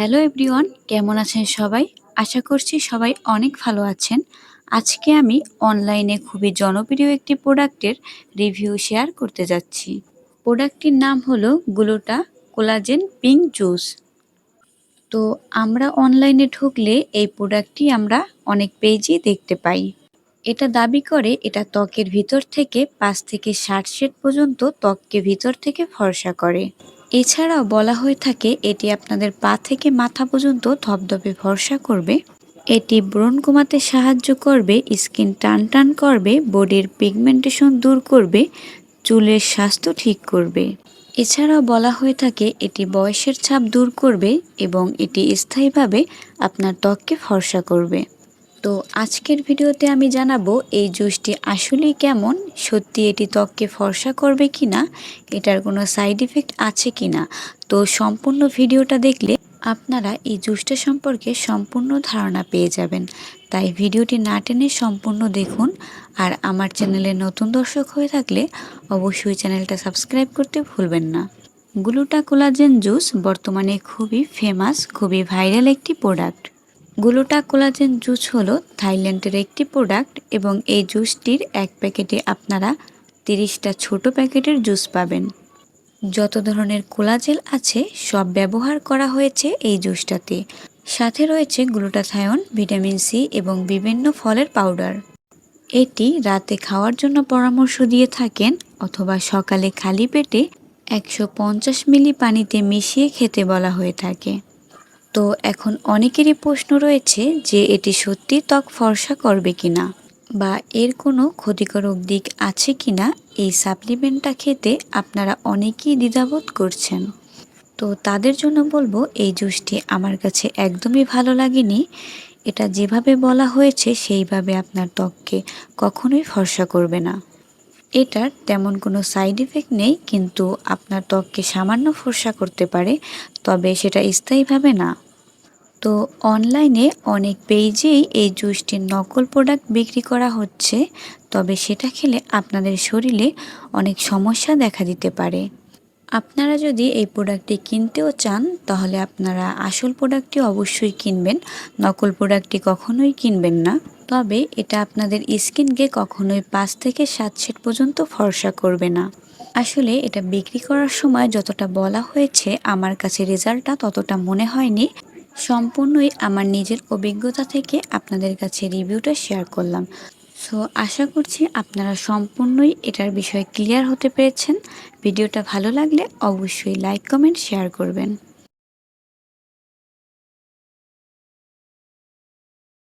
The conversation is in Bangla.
হ্যালো এভরিওয়ান কেমন আছেন সবাই? আশা করছি সবাই অনেক ভালো আছেন। আজকে আমি অনলাইনে খুবই জনপ্রিয় একটি প্রোডাক্টের রিভিউ শেয়ার করতে যাচ্ছি। প্রোডাক্টটির নাম হলো গ্লুটা কোলাজেন পিঙ্ক জুস। তো আমরা অনলাইনে ঢুকলে এই প্রোডাক্টটি আমরা অনেক পেজেই দেখতে পাই। এটা দাবি করে এটা ত্বকের ভিতর থেকে পাঁচ থেকে ষাট শেড পর্যন্ত ত্বককে ভিতর থেকে ফর্সা করে। এছাড়াও বলা হয়ে থাকে, এটি আপনাদের পা থেকে মাথা পর্যন্ত ধপধপে ভরসা করবে। এটি ব্রণ কমাতে সাহায্য করবে, স্কিন টান টান করবে, বডির পিগমেন্টেশন দূর করবে, চুলের স্বাস্থ্য ঠিক করবে। এছাড়াও বলা হয়ে থাকে, এটি বয়সের ছাপ দূর করবে এবং এটি স্থায়ীভাবে আপনার ত্বককে ফর্সা করবে। তো আজকের ভিডিওতে আমি জানাব, এই জুসটি আসলেই কেমন? সত্যি এটি ত্বককে ফর্সা করবে কি না এটার কোনো সাইড ইফেক্ট আছে কি না তো সম্পূর্ণ ভিডিওটা দেখলে আপনারা এই জুসটা সম্পর্কে সম্পূর্ণ ধারণা পেয়ে যাবেন। তাই ভিডিওটি না টেনে সম্পূর্ণ দেখুন। আর আমার চ্যানেলে নতুন দর্শক হয়ে থাকলে অবশ্যই চ্যানেলটা সাবস্ক্রাইব করতে ভুলবেন না। গ্লুটা কোলাজেন জুস বর্তমানে খুবই ফেমাস, খুবই ভাইরাল একটি প্রোডাক্ট। গ্লুটা কোলাজেন জুস হলো থাইল্যান্ডের একটি প্রোডাক্ট এবং এই জুসটির এক প্যাকেটে আপনারা তিরিশটা ছোট প্যাকেটের জুস পাবেন। যত ধরনের কোলাজেল আছে, সব ব্যবহার করা হয়েছে এই জুসটাতে। সাথে রয়েছে গ্লুটাথায়ন, ভিটামিন সি এবং বিভিন্ন ফলের পাউডার। এটি রাতে খাওয়ার জন্য পরামর্শ দিয়ে থাকেন অথবা সকালে খালি পেটে একশো পঞ্চাশ মিলি পানিতে মিশিয়ে খেতে বলা হয়ে থাকে। তো এখন অনেকেরই প্রশ্ন রয়েছে যে এটি সত্যি ত্বক ফর্সা করবে কিনা বা এর কোনো ক্ষতিকারক দিক আছে কিনা এই সাপ্লিমেন্টটা খেতে আপনারা অনেকেই দ্বিধাবোধ করছেন। তো তাদের জন্য বলব, এই জুসটি আমার কাছে একদমই ভালো লাগেনি। এটা যেভাবে বলা হয়েছে সেইভাবে আপনার ত্বককে কখনোই ফর্সা করবে না। এটার তেমন কোনো সাইড ইফেক্ট নেই, কিন্তু আপনার ত্বককে সামান্য ফর্সা করতে পারে, তবে সেটা স্থায়ীভাবে না। তো অনলাইনে অনেক পেজেই এই জুসটির নকল প্রোডাক্ট বিক্রি করা হচ্ছে, তবে সেটা খেলে আপনাদের শরীরে অনেক সমস্যা দেখা দিতে পারে। আপনারা যদি এই প্রোডাক্টটি কিনতেও চান, তাহলে আপনারা আসল প্রোডাক্টটি অবশ্যই কিনবেন, নকল প্রোডাক্টটি কখনোই কিনবেন না। তবে এটা আপনাদের স্কিনকে কখনোই পাঁচ থেকে সাত সেট পর্যন্ত ফর্সা করবে না। আসলে এটা বিক্রি করার সময় যতটা বলা হয়েছে, আমার কাছে রেজাল্টটা ততটা মনে হয়নি। সম্পূর্ণই আমার নিজের অভিজ্ঞতা থেকে আপনাদের কাছে রিভিউটা শেয়ার করলাম। সো, আশা করছি আপনারা সম্পূর্ণই এটার বিষয়ে ক্লিয়ার হতে পেরেছেন। ভিডিওটা ভালো লাগলে অবশ্যই লাইক, কমেন্ট, শেয়ার করবেন।